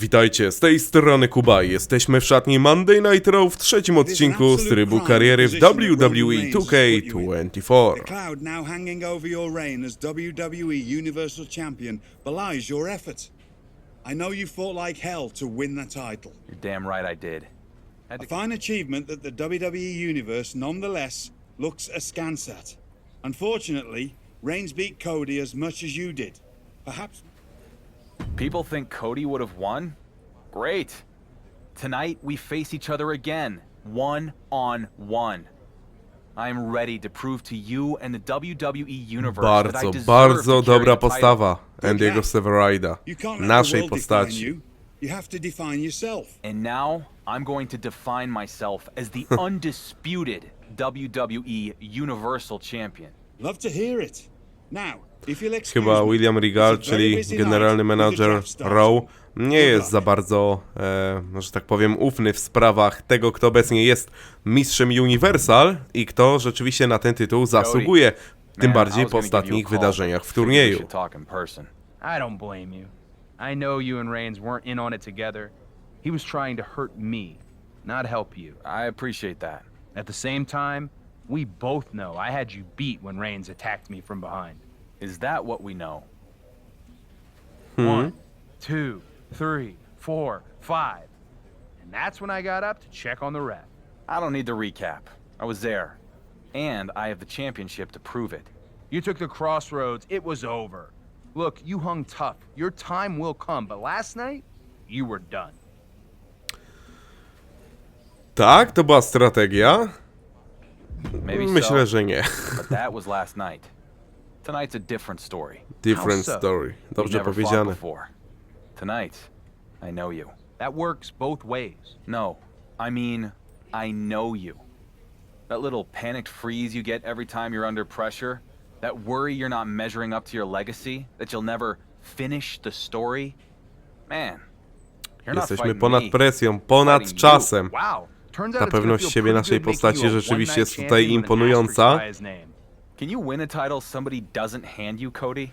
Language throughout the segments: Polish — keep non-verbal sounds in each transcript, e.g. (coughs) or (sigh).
Witajcie, z tej strony Kuba jesteśmy w szatni Monday Night Raw w trzecim odcinku z trybu kariery w E WWE 2K24. The cloud now hanging over your reign as WWE Universal Champion belies your efforts. I know you fought like hell to win the title. You're damn right I did. A fine achievement that the WWE Universe nonetheless looks askance at. Unfortunately, Reigns beat Cody as much as you did. Perhaps People think Cody would have won? Great. Tonight we face each other again, one on one. I'm ready to prove to you and the WWE Universe that I Bardzo, deserve bardzo to carry dobra the title. postawa Good Andy'ego luck. Severida, you can't let the naszej world define postaci. you. You have to define yourself. And now I'm going to define myself as the (laughs) undisputed WWE Universal Champion. Love to hear it. Now, if you'll excuse Chyba William Regal, czyli generalny menadżer. Raw, nie jest za bardzo, e, że tak powiem, ufny w sprawach tego, kto obecnie jest mistrzem Universal i kto rzeczywiście na ten tytuł zasługuje, tym bardziej po ostatnich wydarzeniach w turnieju. I don't blame you. I know you and Reigns weren't in on it together. He was trying to hurt me, not help you. I appreciate that. At the same time, we both know I had you beat when Reigns attacked me from behind. Is that what we know? Hmm. One, two, three, four, five. And that's when I got up to check on the ref. I don't need the recap. I was there. And I have the championship to prove it. You took the crossroads, it was over. Look, you hung tough. Your time will come, but last night, you were done. Tak, to była strategia? Maybe Myślę, so, że nie. but that was last night. Tonight's a different story. Different How so? story. We've Dobrze never fought powiedziane. before. Tonight, I know you. That works both ways. No, I mean, I know you. That little panicked freeze you get every time you're under pressure, that worry you're not measuring up to your legacy, that you'll never finish the story. Man, you're not Jesteśmy fighting ponad me. presją, ponad Fighting you. czasem. Wow. Turns out Ta it's gonna pewność feel siebie pretty naszej good making postaci you a rzeczywiście one-night jest tutaj champion imponująca. asterisk by his name. Can you win a title somebody doesn't hand you, Cody?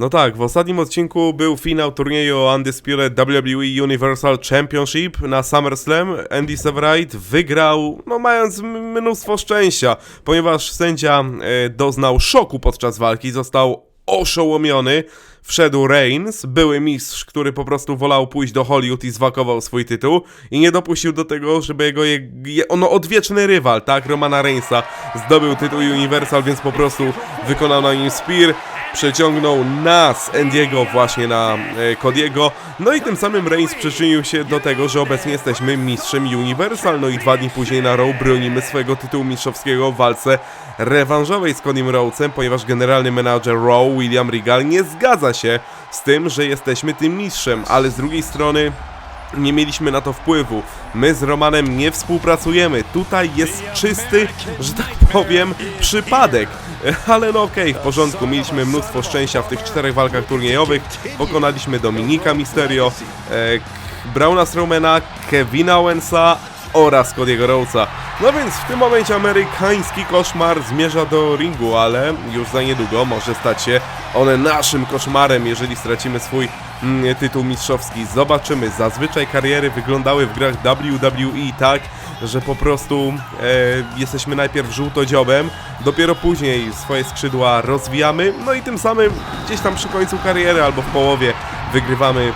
No tak, w ostatnim odcinku był finał turnieju Undisputed WWE Universal Championship na SummerSlam. Andy Severide wygrał, no mając mnóstwo szczęścia, ponieważ sędzia e, doznał szoku podczas walki, został oszołomiony. Wszedł Reigns, były mistrz, który po prostu wolał pójść do Hollywood i zwakował swój tytuł i nie dopuścił do tego, żeby jego, je, ono odwieczny rywal, tak, Romana Reignsa zdobył tytuł Universal, więc po prostu wykonał na nim spear przeciągnął nas, Andiego, właśnie na e, Cody'ego. No i tym samym Reigns przyczynił się do tego, że obecnie jesteśmy mistrzem Universal. No i dwa dni później na Raw bronimy swojego tytułu mistrzowskiego w walce rewanżowej z Codym Rhodesem, ponieważ generalny menadżer Raw, William Regal, nie zgadza się z tym, że jesteśmy tym mistrzem, ale z drugiej strony nie mieliśmy na to wpływu. My z Romanem nie współpracujemy. Tutaj jest czysty, że tak powiem, przypadek. (laughs) Ale no okej, w porządku. Mieliśmy mnóstwo szczęścia w tych czterech walkach turniejowych. Pokonaliśmy Dominika Mysterio, e, Brauna Strowmana, Kevina Owensa oraz Cody'ego Rhodesa. No więc w tym momencie amerykański koszmar zmierza do ringu, ale już za niedługo może stać się on naszym koszmarem, jeżeli stracimy swój mm, tytuł mistrzowski. Zobaczymy. Zazwyczaj kariery wyglądały w grach WWE tak, że po prostu e, jesteśmy najpierw żółtodziobem, dopiero później swoje skrzydła rozwijamy, no i tym samym gdzieś tam przy końcu kariery albo w połowie wygrywamy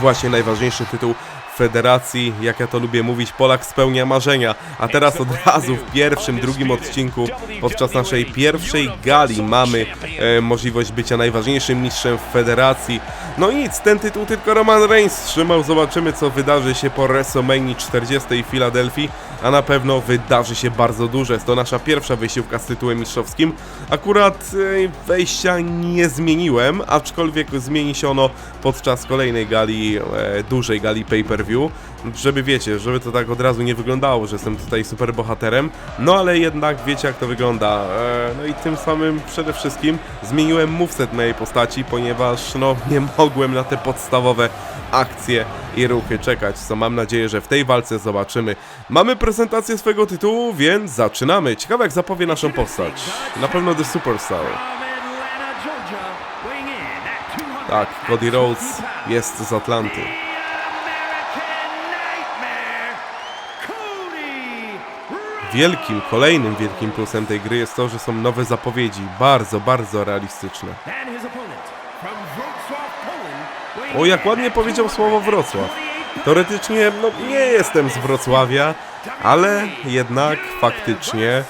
właśnie najważniejszy tytuł federacji, jak ja to lubię mówić, Polak spełnia marzenia. A teraz od razu w pierwszym, drugim odcinku, podczas naszej pierwszej gali mamy e, możliwość bycia najważniejszym mistrzem w federacji. No nic, ten tytuł tylko Roman Reigns trzymał. Zobaczymy, co wydarzy się po WrestleMania 40 w Filadelfii, a na pewno wydarzy się bardzo dużo. Jest to nasza pierwsza wysiłka z tytułem mistrzowskim. Akurat e, wejścia nie zmieniłem, aczkolwiek zmieni się ono podczas kolejnej gali, e, dużej gali pay-per-view, żeby wiecie, żeby to tak od razu nie wyglądało, że jestem tutaj super bohaterem, no ale jednak wiecie jak to wygląda. E, no i tym samym przede wszystkim zmieniłem moveset mojej postaci, ponieważ no (laughs) nie mogłem na te podstawowe akcje i ruchy czekać, co mam nadzieję, że w tej walce zobaczymy. Mamy prezentację swojego tytułu, więc zaczynamy. Ciekawe jak zapowie naszą postać. Na pewno The Superstar. Tak, Cody Rhodes jest z Atlanty. Wielkim, kolejnym wielkim plusem tej gry jest to, że są nowe zapowiedzi, bardzo, bardzo realistyczne. O, jak ładnie powiedział słowo Wrocław. Teoretycznie, no nie jestem z Wrocławia, ale jednak faktycznie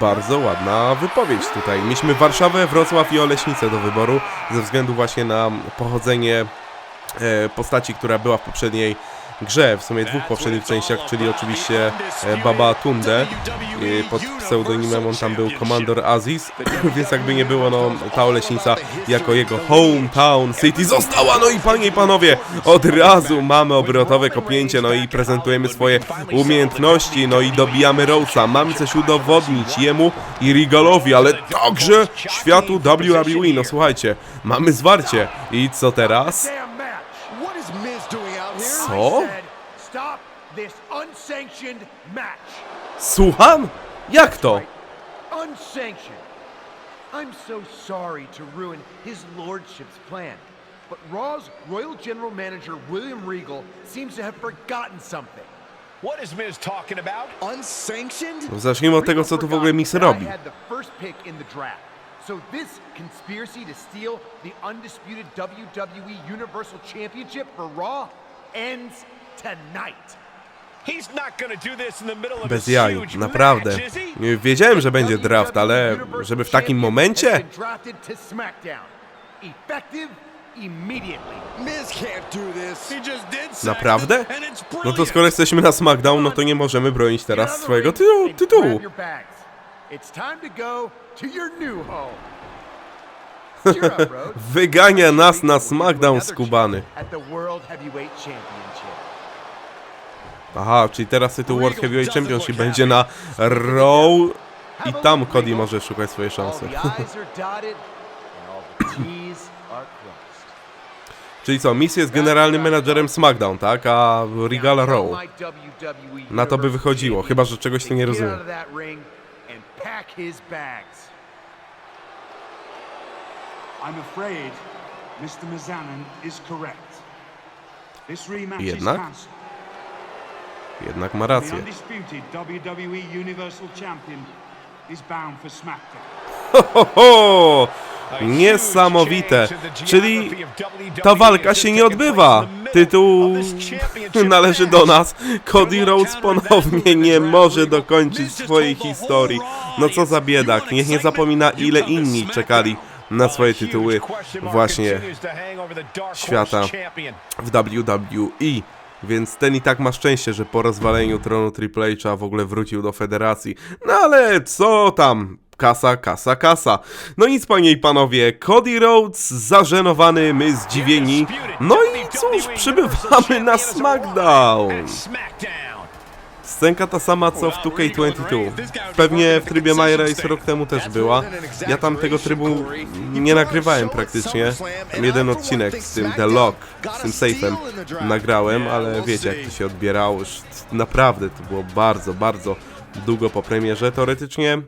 bardzo ładna wypowiedź tutaj. Mieliśmy Warszawę, Wrocław i Oleśnicę do wyboru, ze względu właśnie na pochodzenie e, postaci, która była w poprzedniej grze, w sumie dwóch poprzednich częściach, czyli oczywiście e, Baba Tunde. Pod pseudonimem on tam był Commander Aziz, (laughs) więc jakby nie było, no ta Oleśnica jako jego hometown city została, no i panie i panowie, od razu mamy obrotowe kopnięcie, no i prezentujemy swoje umiejętności, no i dobijamy Rhodesa, mamy coś udowodnić jemu i Regalowi, ale także światu WWE, no słuchajcie, mamy zwarcie. I co teraz? Co? I stop this unsanctioned match. Słucham? Jak to? Unsanctioned. I'm so sorry to ruin his lordship's plan, but Raw's Royal General Manager William Regal seems to have forgotten something. What is Miz talking about? Unsanctioned? Zacznijmy od tego, co tu w ogóle Miz robi. Had the first pick in the draft. So this conspiracy to steal the undisputed WWE Universal Championship for Raw ends tonight. He's not gonna do this in the middle of Bez jaj, naprawdę. Wiedziałem, że będzie draft, ale żeby w takim momencie? Naprawdę? No to skoro jesteśmy na SmackDown, no to nie możemy bronić teraz swojego tytułu. (laughs) Wygania nas na SmackDown skubany. Aha, czyli teraz tytuł World Heavyweight Championship będzie na Raw i tam Cody może szukać swojej szansy. Czyli co, Miss jest generalnym menadżerem SmackDown, tak? A Regal Now tell Raw. WWE Na to by wychodziło, chyba że czegoś tu nie rozumiem. out of that ring and pack his bags. I'm afraid Mr. Mizanin is correct. This rematch Jednak? Jednak ma The rację. undisputed WWE Universal Champion is bound for SmackDown. Ho, ho! Niesamowite. Czyli ta walka się nie odbywa. Tytuł należy do nas. Cody Rhodes ponownie nie może dokończyć swojej historii. No co za biedak. Niech nie zapomina ile inni czekali na swoje tytuły właśnie świata w WWE. Więc ten i tak ma szczęście, że po rozwaleniu tronu Triple H'a w ogóle wrócił do federacji. No ale co tam? Kasa, kasa, kasa. No nic, panie i panowie, Cody Rhodes zażenowany, my zdziwieni. No i cóż, przybywamy na SmackDown. Scenka ta sama co w 2K22. Pewnie w trybie My Race rok temu też była. Ja tam tego trybu nie nagrywałem praktycznie. Tam jeden odcinek z tym The Lock, z tym safe'em nagrałem, ale wiecie jak to się odbierało. Naprawdę to było bardzo, bardzo długo po premierze. Teoretycznie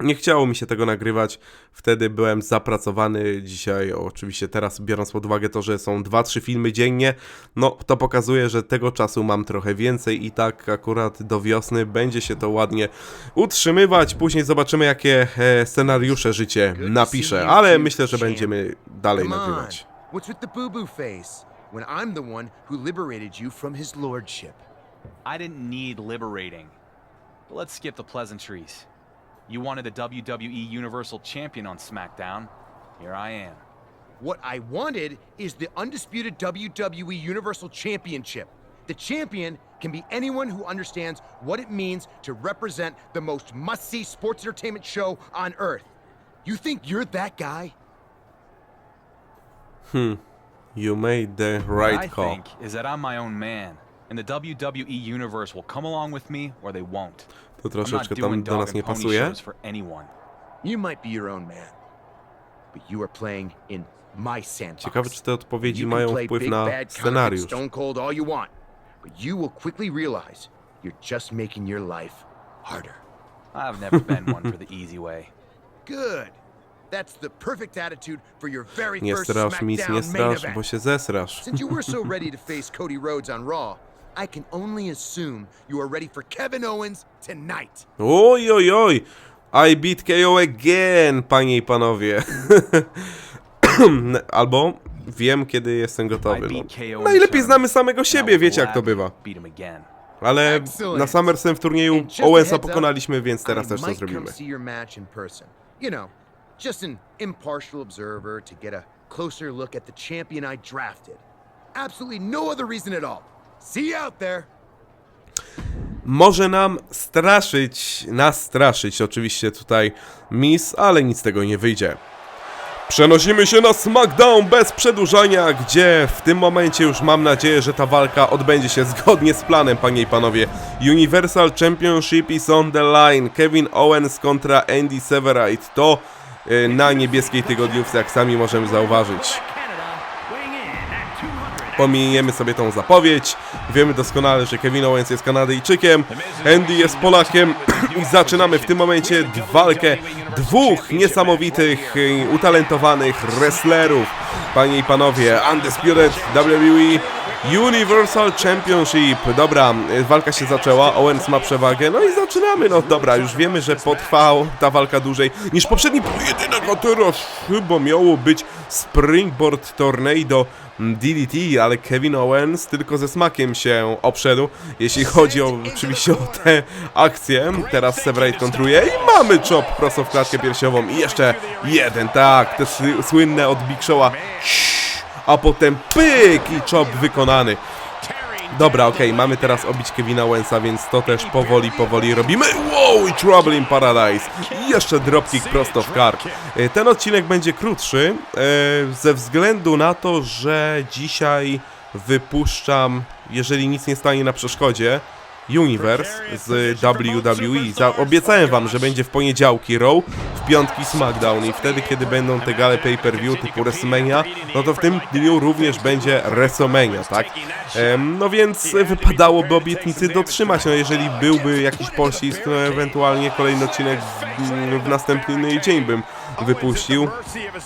nie chciało mi się tego nagrywać, wtedy byłem zapracowany. Dzisiaj, oczywiście, teraz biorąc pod uwagę to, że są 2-3 filmy dziennie, no to pokazuje, że tego czasu mam trochę więcej i tak akurat do wiosny będzie się to ładnie utrzymywać. Później zobaczymy, jakie e, scenariusze życie napisze, ale myślę, że będziemy dalej nagrywać. What's with the boo-boo face? When I'm the one who liberated you from his lordship. I didn't need liberating. But let's skip the pleasantries. You wanted the WWE Universal Champion on SmackDown. Here I am. What I wanted is the undisputed WWE Universal Championship. The champion can be anyone who understands what it means to represent the most must-see sports entertainment show on earth. You think you're that guy? Hmm. You made the What I right call. think is that I'm my own man, and the WWE Universe will come along with me or they won't. To troszeczkę tam do nas nie pasuje. Ciekawe, czy te odpowiedzi mają wpływ na scenariusz. But you will quickly realize you're just making your life harder. I've never been one for the easy way. (laughs) Good. That's the perfect attitude for your very Nie first strasz, mis, nie SmackDown main strasz, bo event. się zesrasz. Since you were so (laughs) ready to face Cody Rhodes on Raw, I can only assume you are ready for Kevin Owens tonight. Oj, oj, oj! I beat KO again, panie i panowie. (coughs) Albo wiem, kiedy jestem gotowy. No. Najlepiej znamy samego siebie, wiecie jak to bywa. Beat him again. Ale na SummerSlam w turnieju Owensa pokonaliśmy, więc teraz też to zrobimy. You know, just an impartial observer to get a closer look at the champion I drafted. Absolutely no other reason at all. Może nam straszyć, nastraszyć oczywiście tutaj Miss, ale nic z tego nie wyjdzie. Przenosimy się na SmackDown bez przedłużania, gdzie w tym momencie już mam nadzieję, że ta walka odbędzie się zgodnie z planem, panie i panowie. Universal Championship is on the line. Kevin Owens kontra Andy Severite. To y, na niebieskiej tygodniówce, jak sami możemy zauważyć. Pominiemy sobie tą zapowiedź. Wiemy doskonale, że Kevin Owens jest Kanadyjczykiem, Andy jest Polakiem i zaczynamy w tym momencie walkę dwóch niesamowitych, utalentowanych wrestlerów. Panie i panowie, Undisputed WWE Universal Championship. Dobra, walka się zaczęła, Owens ma przewagę, no i zaczynamy. No dobra, już wiemy, że potrwała ta walka dłużej niż poprzedni pojedynek, a teraz chyba miało być Springboard Tornado DDT, ale Kevin Owens tylko ze smakiem się obszedł, jeśli chodzi o, oczywiście o tę akcję. Teraz Severate kontruje i mamy chop prosto w klatkę piersiową i jeszcze jeden, tak, te sły- słynne od Big Show'a, a potem pyk i chop wykonany. Dobra, okej, mamy teraz obić Kevina Owensa, więc to też powoli, powoli robimy. Wow, i Trouble in Paradise. Jeszcze dropkick prosto w kark. E, Ten odcinek będzie krótszy, e, ze względu na to, że dzisiaj wypuszczam, jeżeli nic nie stanie na przeszkodzie, Universe z WWE. Za, obiecałem wam, że będzie w poniedziałki Raw, w piątki SmackDown i wtedy, kiedy będą te gale pay-per-view typu WrestleMania, no to w tym dniu również będzie WrestleMania, tak? Em, no więc wypadałoby obietnicy dotrzymać, no jeżeli byłby jakiś pościsk, no ewentualnie kolejny odcinek w, w następny dzień bym wypuścił.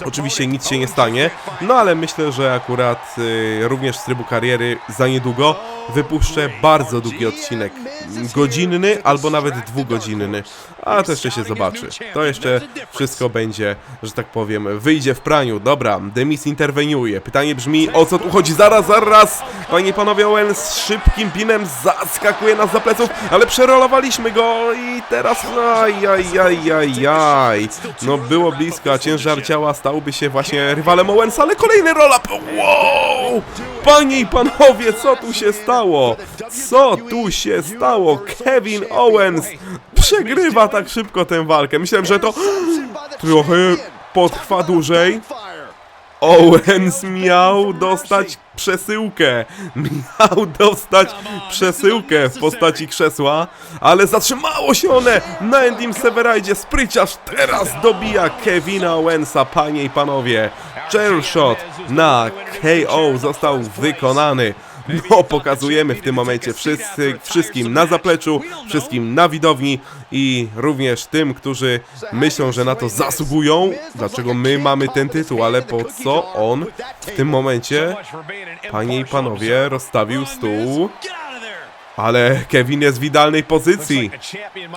Oczywiście nic się nie stanie, no ale myślę, że akurat y, również z trybu kariery za niedługo wypuszczę bardzo długi odcinek. Godzinny albo nawet dwugodzinny. A to jeszcze się zobaczy. To jeszcze wszystko będzie, że tak powiem, wyjdzie w praniu. Dobra, Demis interweniuje. Pytanie brzmi, o co tu chodzi? Zaraz, zaraz! Panie i panowie, Owen z szybkim pinem zaskakuje nas za pleców, ale przerolowaliśmy go i teraz... Aj, aj, aj, aj, aj. No było blisko, a ciężar ciała stałby się właśnie rywalem Owensa, ale kolejny roll-up! Wow! Panie i panowie, co tu się stało? Co tu się stało? Kevin Owens przegrywa tak szybko tę walkę. Myślałem, że to (gasps) trochę potrwa dłużej. Owens miał dostać przesyłkę. Miał dostać przesyłkę w postaci krzesła, ale zatrzymało się one na Endym Severide. Spryciarz teraz dobija Kevina Owensa, panie i panowie. Chair shot na KO został wykonany. No, pokazujemy w tym momencie wszyscy, wszystkim na zapleczu, wszystkim na widowni i również tym, którzy myślą, że na to zasługują. Dlaczego my mamy ten tytuł, ale po co on w tym momencie, panie i panowie, rozstawił stół? Ale Kevin jest w idealnej pozycji.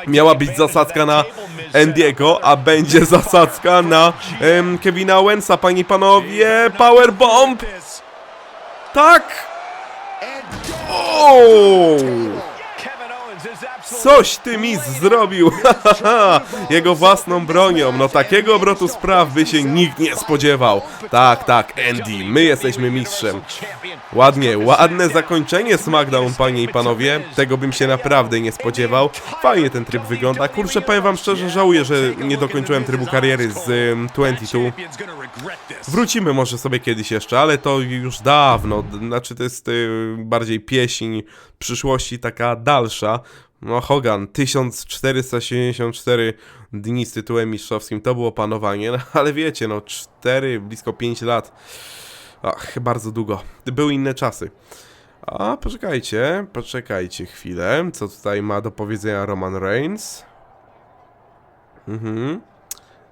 Miała być zasadzka na Endiego, a będzie zasadzka na em, Kevina Owensa, panie i panowie. Powerbomb! Tak! O! Coś ty mi zrobił! (laughs) Jego własną bronią. No takiego obrotu spraw by się nikt nie spodziewał. Tak, tak, Andy, my jesteśmy mistrzem. Ładnie, ładne zakończenie SmackDown, panie i panowie. Tego bym się naprawdę nie spodziewał. Fajnie ten tryb wygląda. Kurczę, powiem wam szczerze, żałuję, że nie dokończyłem trybu kariery z ym, 22. Wrócimy może sobie kiedyś jeszcze, ale to już dawno. Znaczy to jest y, bardziej pieśń przyszłości, taka dalsza. No Hogan, 1474 dni z tytułem mistrzowskim, to było panowanie, no, ale wiecie, no 4, blisko 5 lat. Ach, bardzo długo. Były inne czasy. A, poczekajcie, poczekajcie chwilę. Co tutaj ma do powiedzenia Roman Reigns? Mhm.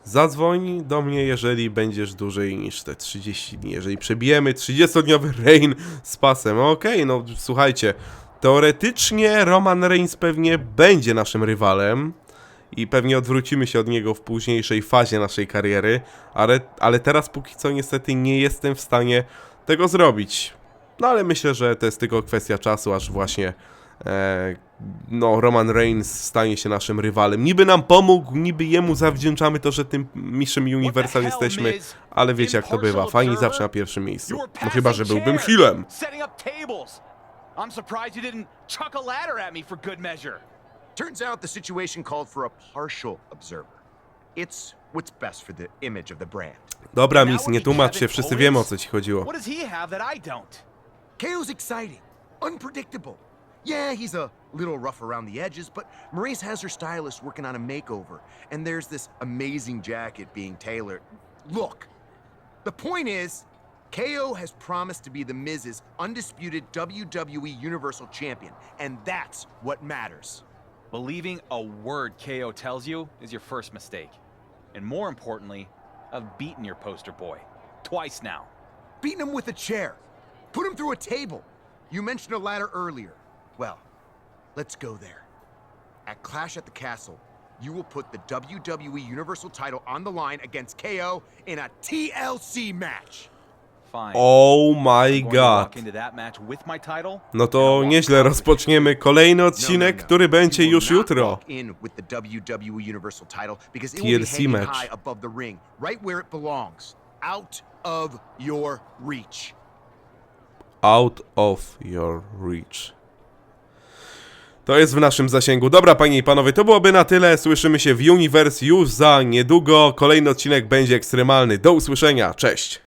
Zadzwoń do mnie, jeżeli będziesz dłużej niż te 30 dni. Jeżeli przebijemy 30-dniowy reign z pasem. Okej, no słuchajcie. Teoretycznie Roman Reigns pewnie będzie naszym rywalem. I pewnie odwrócimy się od niego w późniejszej fazie naszej kariery. Ale, ale teraz póki co niestety nie jestem w stanie tego zrobić. No ale myślę, że to jest tylko kwestia czasu, aż właśnie e, no, Roman Reigns stanie się naszym rywalem. Niby nam pomógł, niby jemu zawdzięczamy to, że tym mistrzem Universal jesteśmy, ale wiecie jak to bywa, fajni zawsze na pierwszym miejscu. No chyba, że byłbym healem. Setting up tables. I'm surprised you didn't chuck a ladder at me for good measure. Turns out the situation called for a partial observer. It's what's best for the image of the brand. Dobra, That Miss, nie tłumacz się, wszyscy Owens? wiemy o co ci chodziło. What does he have that I don't? KO's exciting, unpredictable. Yeah, he's a little rough around the edges, but Maurice has her stylist working on a makeover, and there's this amazing jacket being tailored. Look, the point is, KO has promised to be the Miz's undisputed WWE Universal Champion, and that's what matters. Believing a word KO tells you is your first mistake. And more importantly, I've beaten your poster boy. Twice now. Beating him with a chair, put him through a table. You mentioned a ladder earlier. Well, let's go there. At Clash at the Castle, you will put the WWE Universal title on the line against KO in a TLC match. Oh my god. No to nieźle rozpoczniemy kolejny No, odcinek, no, no. który będzie już jutro. be TLC match. out of your reach. Out of your reach. To jest w naszym zasięgu. Dobra, panie i panowie, to byłoby na tyle. Słyszymy się w Universe już za niedługo. Kolejny odcinek będzie ekstremalny. Do usłyszenia. Cześć.